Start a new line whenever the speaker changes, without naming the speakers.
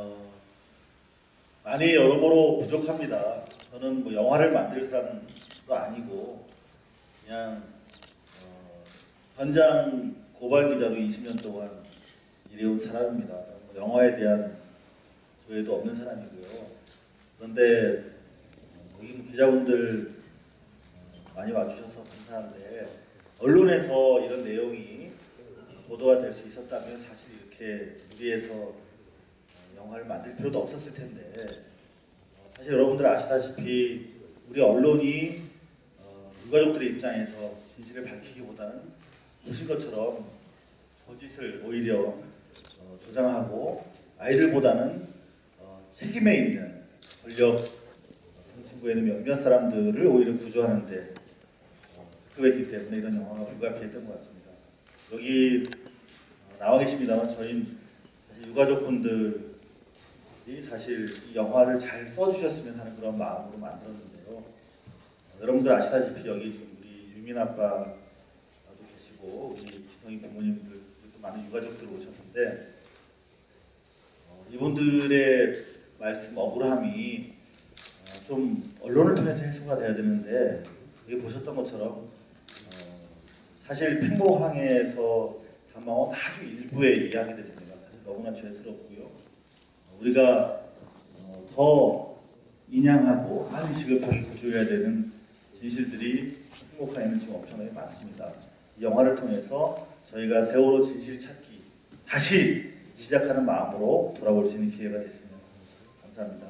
어, 많이 여러모로 부족합니다. 저는 뭐 영화를 만들 사람도 아니고 그냥 어, 현장 고발 기자로 20년 동안 일해온 사람입니다. 뭐 영화에 대한 조회도 없는 사람이고요. 그런데 어, 여기 뭐 기자분들 어, 많이 와주셔서 감사한데 언론에서 이런 내용이 보도가 될 수 있었다면 사실 이렇게 무리해서 어, 영화를 만들 필요도 없었을 텐데 어, 사실 여러분들 아시다시피 우리 언론이 어, 유가족들의 입장에서 진실을 밝히기보다는 보신 것처럼 거짓을 오히려 어, 조장하고 아이들보다는 어, 책임에 있는 권력 상층부에 있는 몇몇 사람들을 오히려 구조하는데 어, 급했기 때문에 이런 영화가 불가피했던 것 같습니다. 여기 어, 나와 계십니다만 저희 유가족분들 이 사실 이 영화를 잘 써주셨으면 하는 그런 마음으로 만들었는데요. 어, 여러분들 아시다시피 여기 지금 우리 유민 아빠도 계시고 우리 지성이 부모님들 또 많은 유가족들 오셨는데 어, 이분들의 말씀 억울함이 어, 좀 언론을 통해서 해소가 돼야 되는데 여기 보셨던 것처럼 어, 사실 팽목항에서 담아온 아주 일부의 이야기들입니다. 사실 너무나 죄스럽고요. 어, 우리가 어, 더 인양하고 빨리 시급하게 구조해야 되는 진실들이 행복하에는 지금 엄청나게 많습니다. 이 영화를 통해서 저희가 세월호 진실 찾기 다시 시작하는 마음으로 돌아올 수 있는 기회가 됐으면 감사합니다.